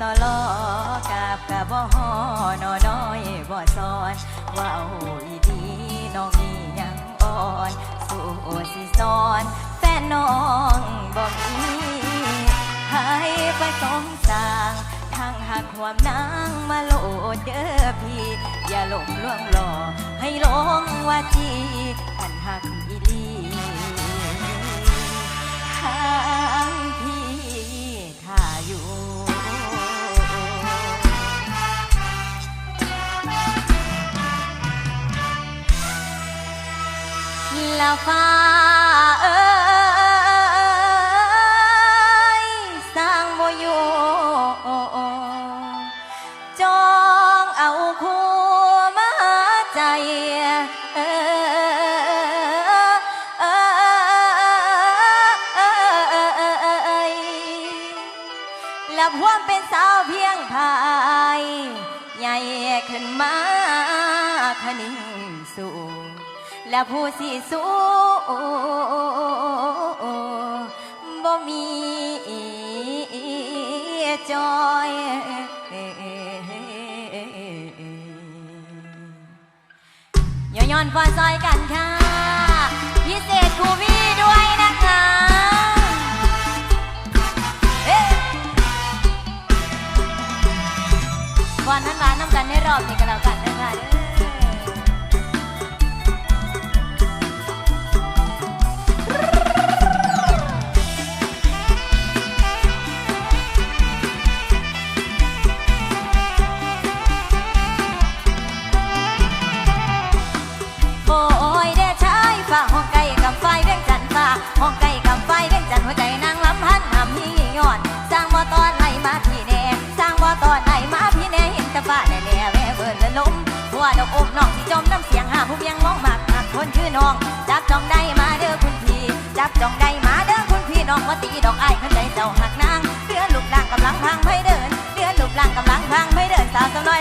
ต่อลอกาบกะบ่ฮอนอน้อยบ่ซอนว่าโอ้ยดีน้องนี่ยังอ่อนสู้สิซอนแฟนน้องบ่มีให้ไปสองสางทางหักความนางมาโลดเด้อพี่ อย่าหลงล่วงหล่อให้หลงว่าจีอันหักอีลีทาง ละฟ้าเอ้ยสร้างโมอยู่จองเอาคู่มาใจเอ้ยและพวมเป็นสาวเพียงพายใหญ่ขึ้นมาขนิ่งสู่ และผู้สิสูบ่มีจอยย้อนฟ้าซอยกันค่ะ พิเศษครูพี่ด้วยนะคะวันนั้นร้าน้ำกันให้รอบนี้กันแล้วกันนะคะ น้อง จับจ้องได้มาเด้อคุณพี่ จับจ้องได้มาเด้อคุณพี่น้องว่าตีดอกไอ้คนใจเจ้าหักนางเดือลูกล่างกำลังพังไม่เดิน เดือลูกล่างกำลังพังไม่เดินสาวสาวน้อย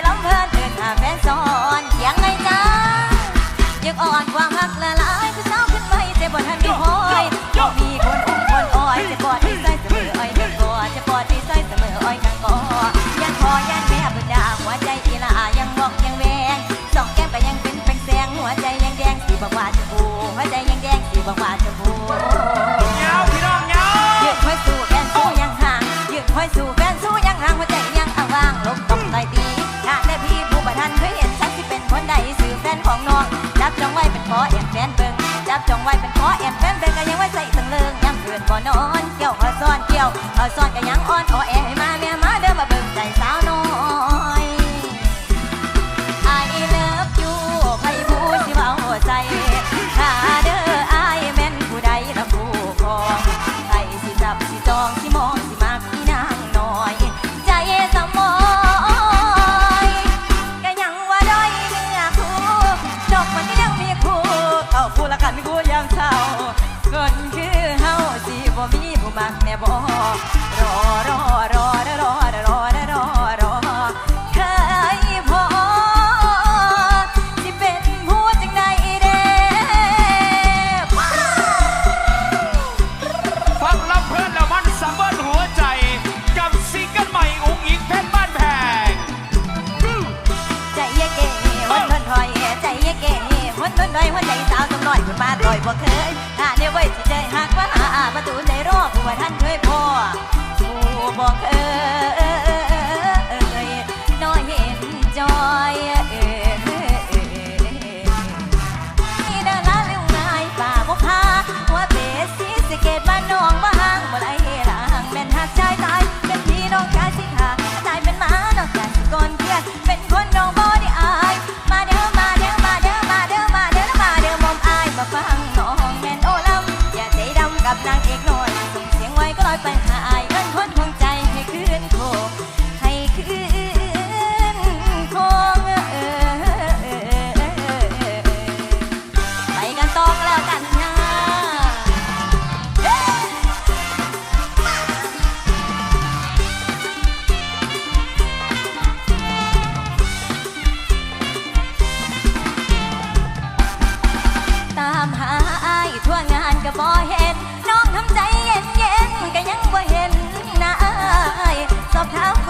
ซ้อนเกี่ยวเซ้อนกันยังอ่อนอ่อน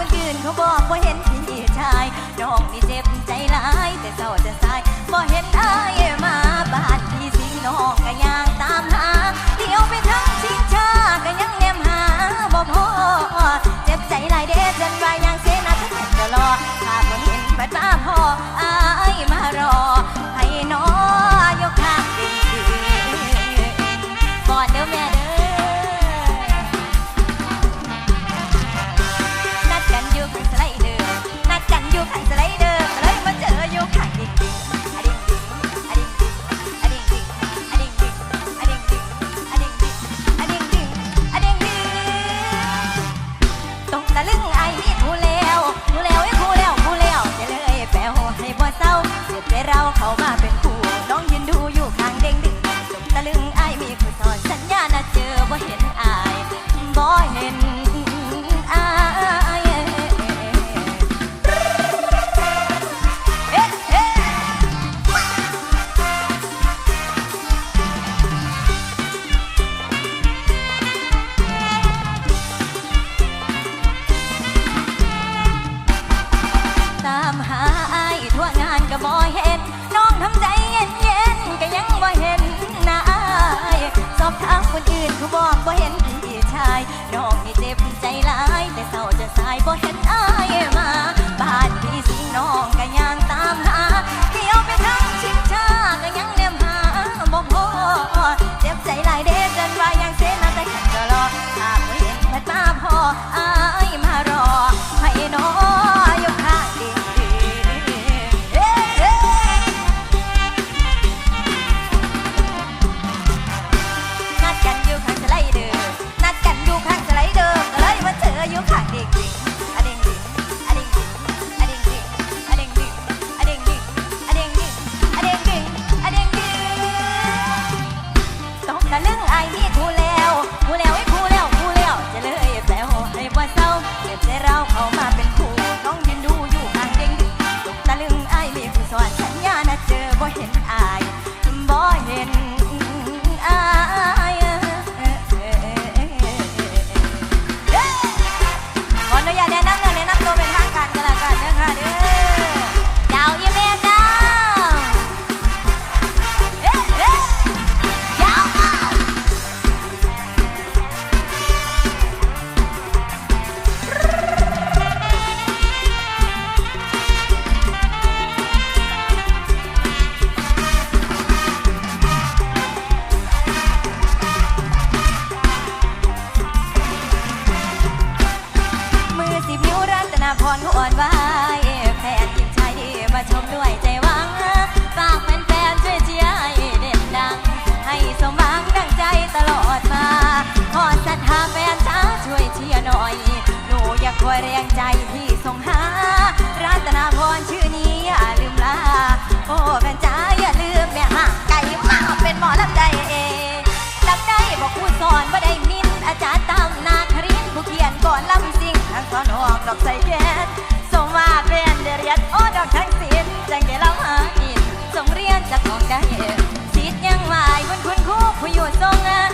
คนยืนเขาบอกว่าเห็นพี่ชายน้องนี่เจ็บใจหลายแต่เศร้าจะตายบ่เห็นอายมาบ้านพี่สิงน้องก็ยังตามหาเดี๋ยวไปทั้งชิงชาก็ยังแนมหาบ่พอเจ็บใจหลายเด้ดจนไปยังเสนาทุกคนจะรอดถ้าบ่เห็นบัดมาพอายบ่เห็น morning. I นาพรอ่อนวายแฟนยิ้มชายมาชมด้วยใจหวังฝากแฟนๆช่วยเชียร์เด่นดัง ให้สมหวังดังใจตลอดมา ขอศรัทธาแฟนจ้าช่วยเชียร์หน่อย หนูอยากคอยเรียงใจที่ทรงหา รัตนาพรชื่อนี้อย่าลืมลา โอ้แฟนจ้า ดอกใจเย็นสมาเรีนเดียนโอ้ดอกทั้งสิ้นจังเดี๋ยวเาหาอินสมเรียนจากของได้สิทธิ์ยังหมายบนคุณครูผู้อยู่ทรงงาน